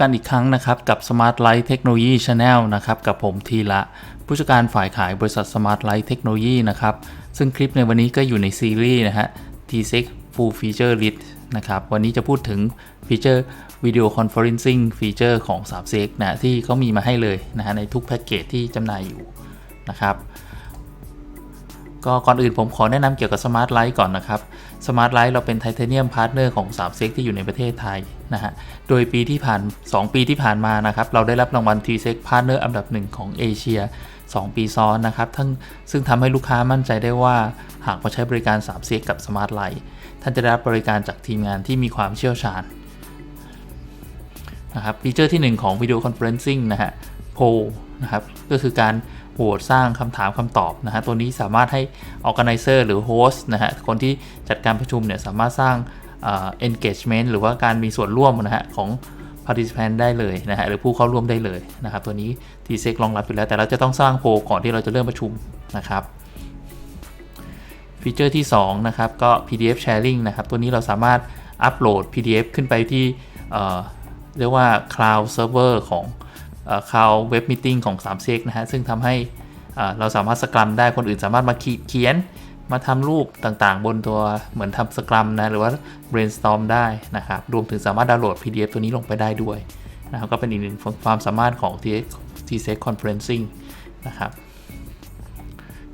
กันอีกครั้งนะครับ กับ Smart Light Technology Channel นะครับ กับผมทีละ ผู้จัดการฝ่ายขายบริษัท Smart Light Technology นะครับ ซึ่งคลิปในวันนี้ก็อยู่ในซีรีส์นะฮะ T6 Full Feature List นะครับ วันนี้จะพูดถึงฟีเจอร์ Video Conferencing ฟีเจอร์ของ3 s e นะที่เขามีมาให้เลยนะฮะในทุกแพ็กเกจที่จำหน่ายอยู่นะครับ ก็ก่อนอื่นผมขอแนะนำเกี่ยวกับ Smart Light ก่อนนะครับ Smart Light เราเป็นไทเทเนียมพาร์ทเนอร์ของ3เซกที่อยู่ในประเทศไทยนะฮะ โดยปีที่ผ่าน 2 ปีที่ผ่านมานะครับ เราได้รับรางวัล t s e c Partner อันดับหนึ่งของเอเชีย 2 ปีซ้อนนะครับ ทั้งซึ่งทำให้ลูกค้ามั่นใจได้ว่า หากมาใช้บริการ3เซกกับ Smart Light ท่านจะได้รับบริการจากทีมงานที่มีความเชี่ยวชาญนะครับฟีเจอร์ที่ 1 ของ Video Conferencing นะฮะ Poll นะครับ ก็คือการโหวตสร้างคำถามคำตอบนะฮะ ตัวนี้สามารถให้ organizer หรือ host นะฮะ คนที่จัดการประชุมเนี่ยสามารถสร้าง engagement หรือว่าการมีส่วนร่วมนะฮะของ participant ได้เลยนะฮะหรือผู้เข้าร่วมได้เลยนะครับ ตัวนี้ t s e c รองรับอยู่แล้ว แต่เราจะต้องสร้างโพลก่อนที่เราจะเริ่มประชุมนะครับฟีเจอร์ที่2นะครับก็ PDF sharing นะครับ ตัวนี้เราสามารถอัปโหลด PDF ขึ้นไปที่เรียกว่า cloud server ของ คลาวเว็บมิ팅ของ3 s e นะฮะซึ่งทำให้เราสามารถสกรัมได้คนอื่นสามารถมาเขียนมาทำรูปต่างๆ บนตัวเหมือนทำสกรัมนะหรือว่า brainstorm ได้นะครับรวมถึงสามารถดาวน์โหลด PDF ตัวนี้ลงไปได้ด้วยนะครับก็เป็นอีกหนึ่งความสามารถของ t s e c Conferencing นะครับ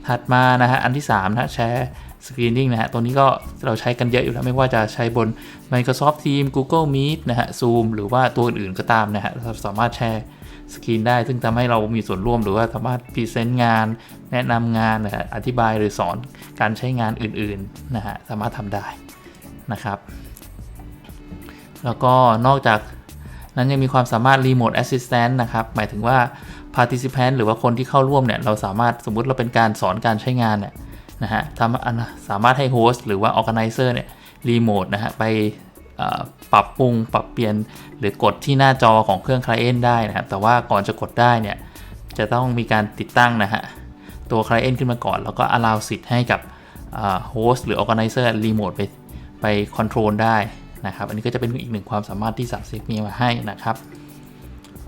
ถัดมานะฮะอันที่3นะแชร์สกรีนนิ่งนะฮะตัวนี้ก็เราใช้กันเยอะอยู่แล้วไม่ว่าจะใช้บน Microsoft Teams Google Meet นะฮะ Zoom หรือว่าตัวอื่นๆก็ตามนะฮะเราสามารถแชร์ สกรีนได้ ซึ่งทำให้เรามีส่วนร่วมหรือว่าสามารถพรีเซนต์งาน แนะนำงานนะอธิบายหรือสอนการใช้งานอื่นๆนะฮะสามารถทำได้นะครับ แล้วก็นอกจากนั้นยังมีความสามารถ Remote Assistant นะครับ หมายถึงว่า Participant หรือว่าคนที่เข้าร่วมเนี่ย เราสามารถสมมุติเราเป็นการสอนการใช้งานเนี่ยนะฮะสามารถให้โฮสต์หรือว่า Organizer เนี่ยรีโมทนะฮะไป ปรับปรุงปรับเปลี่ยนหรือกดที่หน้าจอของเครื่อง Client ได้นะครับ แต่ว่าก่อนจะกดได้เนี่ย จะต้องมีการติดตั้งนะฮะ ตัว Client ขึ้นมาก่อน แล้วก็ allow สิทธิ์ให้กับ Host หรือ Organizer รีโมทไปไป Control ได้นะครับ อันนี้ก็จะเป็นอีกหนึ่งความสามารถที่สับเซกมีมาให้นะครับ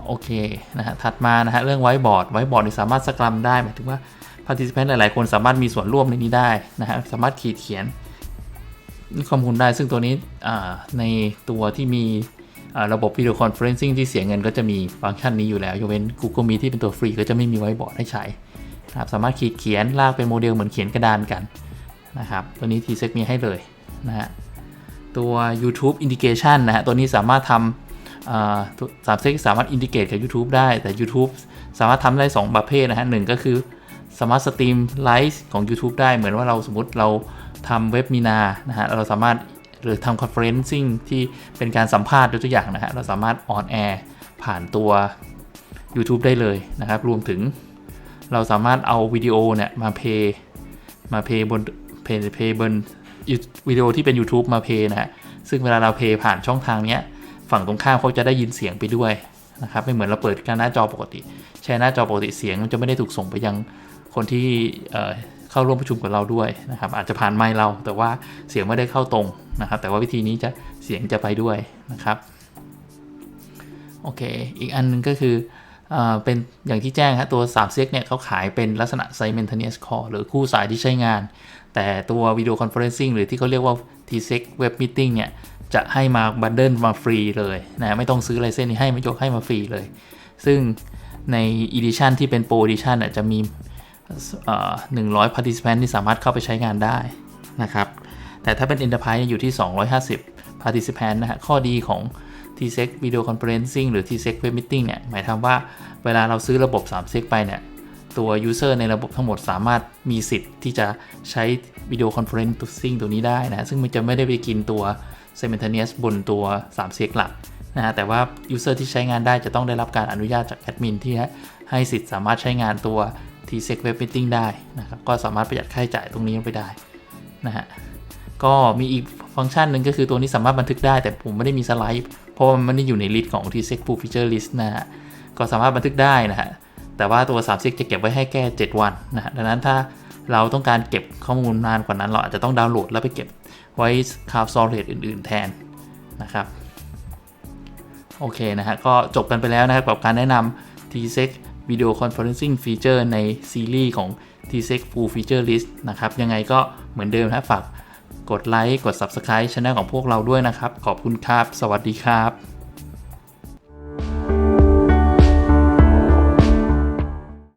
โอเคนะฮะ ถัดมานะฮะเรื่องไวบอร์ดไวบอร์ดนี่สามารถสกรัมได้หมายถึงว่า Participant หลาย ๆ คนสามารถมีส่วนร่วมในนี้ได้นะฮะ สามารถขีดเขียน ข้อมูลได้ ซึ่งตัวนี้ในตัวที่มีระบบวิดีโอคอนเฟอเรนซิ่งที่เสียเงินก็จะมีฟังก์ชันนี้อยู่แล้วยกเว้น Google Meet ที่เป็นตัวฟรีก็จะไม่มีไว้บอร์ดให้ใช้นะครับสามารถขีดเขียนลากเป็นโมเดลเหมือนเขียนกระดานกันนะครับตัวนี้ t s e c มีให้เลยนะฮะตัว YouTube Indication นะฮะตัวนี้สามารถทำสามเซ็กสามารถอินดิเกตกับ YouTube ได้แต่ YouTube สามารถทำได้ 2 ประเภทนะฮะหนึ่งก็คือสามารถสตรีมไลฟ์ของ YouTube ได้เหมือนว่าเราสมมติเรา ทำเว็บมีนานะฮะเราสามารถหรือทำคอนเฟอเรนซิ่งที่เป็นการสัมภาษณ์ตัวอย่างนะฮะเราสามารถออนแอร์ผ่านตัว YouTube ได้เลยนะครับ รวมถึงเราสามารถเอาวิดีโอเนี่ยมาเพย์มาเพย์บนเพย์เพย์บนวิดีโอที่เป็น YouTube มาเพย์นะฮะซึ่งเวลาเราเพย์ผ่านช่องทางเนี้ยฝั่งตรงข้ามเขาจะได้ยินเสียงไปด้วยนะครับไม่เหมือนเราเปิดการหน้าจอปกติ แชร์หน้าจอปกติเสียงมันจะไม่ได้ถูกส่งไปยังคนที่ เข้าร่วมประชุมกับเราด้วยนะครับ อาจจะผ่านไมค์เรา แต่ว่าเสียงไม่ได้เข้าตรงนะครับ แต่ว่าวิธีนี้จะเสียงจะไปด้วยนะครับโอเค อีกอันนึงก็คือเอเป็นอย่างที่แจ้งครับตัว3เซกเนี่ยเขาขายเป็นลักษณะ simultaneous call หรือคู่สายที่ใช้งาน แต่ตัววิดีโอคอนเฟอเรนซิ่งหรือที่เขาเรียกว่า t-sec web meeting เนี่ย จะให้มาบันเดิลมาฟรีเลยนะไม่ต้องซื้อไลเซนส์ให้ไมายกให้มาฟรีเลย ซึ่งใน edition ที่เป็น pro edition จะมี หนึ่งร้อย participant ที่สามารถเข้าไปใช้งานได้นะครับ แต่ถ้าเป็น enterprise อยู่ที่ 250 participant นะฮะข้อดีของ t-sec video conferencing หรือ t-sec web meeting เนี่ย หมายความว่าเวลาเราซื้อระบบ 3-sec ไปเนี่ย ตัว user ในระบบทั้งหมดสามารถมีสิทธิ์ที่จะใช้ video conferencing ตัวนี้ได้นะ ซึ่งมันจะไม่ได้ไปกินตัว simultaneous บนตัว 3-sec หลักนะฮะแต่ว่า user ที่ใช้งานได้จะต้องได้รับการอนุญาตจากแอดมินที่ให้สิทธิ์สามารถใช้งานตัว T-Sec Web Meeting ได้นะครับก็สามารถประหยัดค่าใช้จ่ายตรงนี้ไปได้นะฮะก็มีอีกฟังก์ชันหนึ่งก็คือตัวนี้สามารถบันทึกได้แต่ผมไม่ได้มีสไลด์เพราะมันไม่ได้อยู่ในลิสต์ของ T-Sec Full Feature List นะฮะก็สามารถบันทึกได้นะฮะแต่ว่าตัว3 s e c จะเก็บไว้ให้แค่ 7 วันนะฮะดังนั้นถ้าเราต้องการเก็บข้อมูลนานกว่านั้น เราอาจจะต้องดาวน์โหลดแล้วไปเก็บไว้ Cloud Storage อื่น ๆ แทนนะครับโอเคนะฮะก็จบกันไปแล้วนะครับกับการแนะนำ TSEC Video Conferencing Feature ในซีรีส์ของ TSEC Full Feature List นะครับ ยังไงก็เหมือนเดิมนะฝากกดไลค์ กด Subscribe ช่องของพวกเราด้วยนะครับ ขอบคุณครับ สวัสดีครับ